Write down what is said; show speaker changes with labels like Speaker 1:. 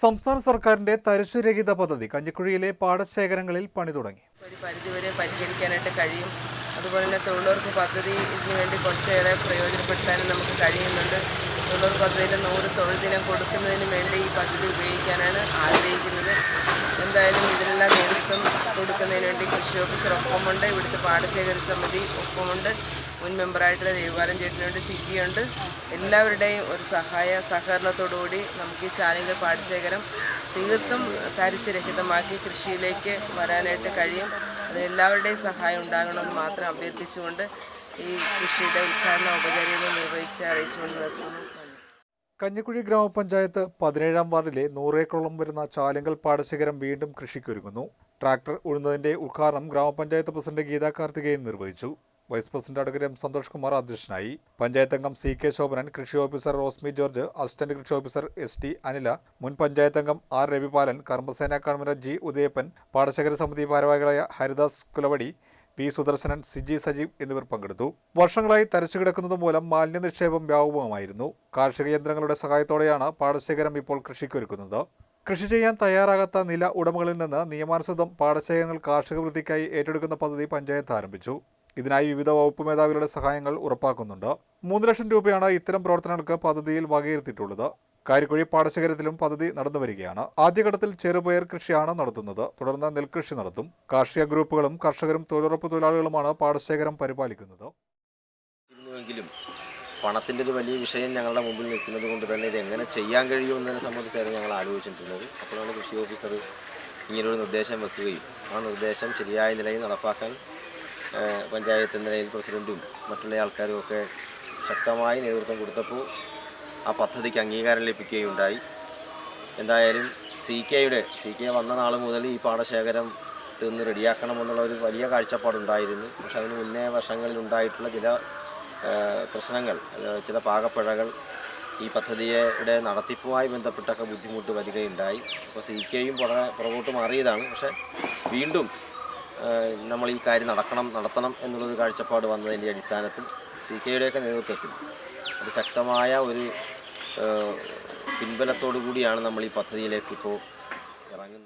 Speaker 1: സംസ്ഥാന സർക്കാരിന്റെ തരിശുരഹിത പദ്ധതി കഞ്ഞിക്കുഴിയിലെ പാടശേഖരങ്ങളിൽ പണി തുടങ്ങി.
Speaker 2: ഒരു പരിധിവരെ പരിഹരിക്കാനായിട്ട് കഴിയും. അതുപോലെ തന്നെ തൊഴിലുറപ്പ് പദ്ധതി ഇതിനു വേണ്ടി കുറച്ചേറെ പ്രയോജനപ്പെടുത്താനും നമുക്ക് കഴിയുന്നുണ്ട്. തൊഴിലുറപ്പ് പദ്ധതിയിൽ നൂറ് തൊഴിൽ ദിനം കൊടുക്കുന്നതിന് വേണ്ടി ഈ പദ്ധതി ഉപയോഗിക്കാനാണ് ആഗ്രഹിക്കുന്നത്. എന്തായാലും ഇതിനെല്ലാം നേതൃത്വം കൊടുക്കുന്നതിന് വേണ്ടി കൃഷി ഓഫീസർ ഒപ്പമുണ്ട്. ഇവിടുത്തെ പാടശേഖര സമിതി ഒപ്പമുണ്ട്. മുൻ മെമ്പറായിട്ടുള്ള രവിപാലൻ ചേട്ടനുണ്ട് സിജി ഉണ്ട് എല്ലാവരുടെയും ഒരു സഹായ സഹകരണത്തോടുകൂടി നമുക്ക് ഈ ചാനലിന്റെ പാടശേഖരം തീർത്തും തരിശുരഹിതമാക്കി കൃഷിയിലേക്ക് വരാനായിട്ട് കഴിയും. അതിനെല്ലാവരുടെയും സഹായം ഉണ്ടാകണമെന്ന് മാത്രം അഭ്യർത്ഥിച്ചുകൊണ്ട് ഈ കൃഷിയുടെ ഉദ്ഘാടന ഔപചാരികമായി നിർവഹിച്ച് അറിയിച്ചുകൊണ്ട് നിർത്തുന്നു.
Speaker 1: കഞ്ഞിക്കുഴി ഗ്രാമപഞ്ചായത്ത് പതിനേഴാം വാർഡിലെ നൂറേക്കോളം വരുന്ന ചാലിങ്കൽ പാടശേഖരം വീണ്ടും കൃഷിക്കൊരുങ്ങുന്നു ട്രാക്ടർ ഉഴുന്നതിന്റെ ഉദ്ഘാടനം ഗ്രാമപഞ്ചായത്ത് പ്രസിഡന്റ് ഗീതാ കാർത്തികേയൻ നിർവഹിച്ചു. Vice president advocate M Santhosh Kumar അധ്യക്ഷനായി. പഞ്ചായത്ത് അംഗം സി കെ ശോഭനൻ കൃഷി ഓഫീസർ റോസ്മി ജോർജ് അസിസ്റ്റന്റ് കൃഷി ഓഫീസർ എസ് ടി അനില മുൻ പഞ്ചായത്ത് അംഗം ആർ രവിപാലൻ കർമ്മസേന കൺവീനർ ജി ഉദയപ്പൻ പാടശേഖര സമിതി ഭാരവാഹികളായ ഹരിദാസ് കുലവടി പി സുദർശനൻ സിജി സജീവ് എന്നിവർ പങ്കെടുത്തു. വർഷങ്ങളായി തരച്ചു കിടക്കുന്നത് മൂലം മാലിന്യ നിക്ഷേപം വ്യാപകമായിരുന്നു കാർഷിക യന്ത്രങ്ങളുടെ സഹായത്തോടെയാണ് പാടശേഖരം ഇപ്പോൾ കൃഷിക്കൊരുക്കുന്നത്. കൃഷി ചെയ്യാൻ തയ്യാറാകാത്ത നില ഉടമകളിൽ നിന്ന് നിയമാനുസൃതം പാടശേഖരങ്ങൾ കാർഷിക വൃത്തിക്കായി ഏറ്റെടുക്കുന്ന പദ്ധതി പഞ്ചായത്ത് ആരംഭിച്ചു. ഇതിനായി വിവിധ വകുപ്പ് മേധാവികളുടെ സഹായങ്ങൾ ഉറപ്പാക്കുന്നുണ്ട്. മൂന്ന് ലക്ഷം രൂപയാണ് ഇത്തരം പ്രവർത്തനങ്ങൾക്ക് പദ്ധതിയിൽ വകയിരുത്തിയിട്ടുള്ളത്. കാരിക്കുഴി പാടശേഖരത്തിലും പദ്ധതി നടന്നു വരികയാണ്. ആദ്യഘട്ടത്തിൽ ചെറുപയർ കൃഷിയാണ് നടത്തുന്നത്. തുടർന്ന് നെൽകൃഷി നടത്തും. കാർഷിക ഗ്രൂപ്പുകളും കർഷകരും തൊഴിലുറപ്പ് തൊഴിലാളികളുമാണ് പാടശേഖരം പരിപാലിക്കുന്നത്
Speaker 3: പണത്തിന്റെ ഒരു വലിയ വിഷയം ഞങ്ങളുടെ മുമ്പിൽ നിൽക്കുന്നത് കൊണ്ട് തന്നെ ഇത് എങ്ങനെ ചെയ്യാൻ കഴിയുമെന്നതിനെ സംബന്ധിച്ചായിരുന്നു ഞങ്ങൾ ആലോചിച്ചിട്ടുള്ളത്. അപ്പോഴാണ് കൃഷി ഓഫീസർ ഇങ്ങനൊരു നിർദ്ദേശം വെക്കുകയും ആ നിർദ്ദേശം ശരിയായ നിലയിൽ നടപ്പാക്കാൻ പഞ്ചായത്ത് നിലയിൽ പ്രസിഡന്റും മറ്റുള്ള ആൾക്കാരും ഒക്കെ ശക്തമായി നേതൃത്വം കൊടുത്തപ്പോൾ ആ പദ്ധതിക്ക് അംഗീകാരം ലഭിക്കുകയുണ്ടായി. എന്തായാലും സി കെയുടെ സി കെ വന്ന നാൾ മുതൽ ഈ പാടശേഖരം തീർന്ന് റെഡിയാക്കണമെന്നുള്ള ഒരു വലിയ കാഴ്ചപ്പാടുണ്ടായിരുന്നു പക്ഷെ അതിന് മുന്നേ വർഷങ്ങളിൽ ഉണ്ടായിട്ടുള്ള ചില പ്രശ്നങ്ങൾ ചില പാകപ്പിഴകൾ ഈ പദ്ധതിയുടെ നടത്തിപ്പുമായി ബന്ധപ്പെട്ടൊക്കെ ബുദ്ധിമുട്ട് വരികയുണ്ടായി. അപ്പോൾ സി കെയും പുറകെ പുറകോട്ട് മാറിയതാണ്. പക്ഷേ വീണ്ടും നമ്മൾ ഈ കാര്യം നടക്കണം നടത്തണം എന്നുള്ളൊരു കാഴ്ചപ്പാട് വന്നതിന്റെ അടിസ്ഥാനത്തിൽ സി കെയുടെയൊക്കെ നേതൃത്വത്തിൽ ഒരു ശക്തമായ ഒരു പിൻബലത്തോടു കൂടിയാണ് നമ്മൾ ഈ പദ്ധതിയിലേക്ക് ഇപ്പോൾ ഇറങ്ങുന്നത്.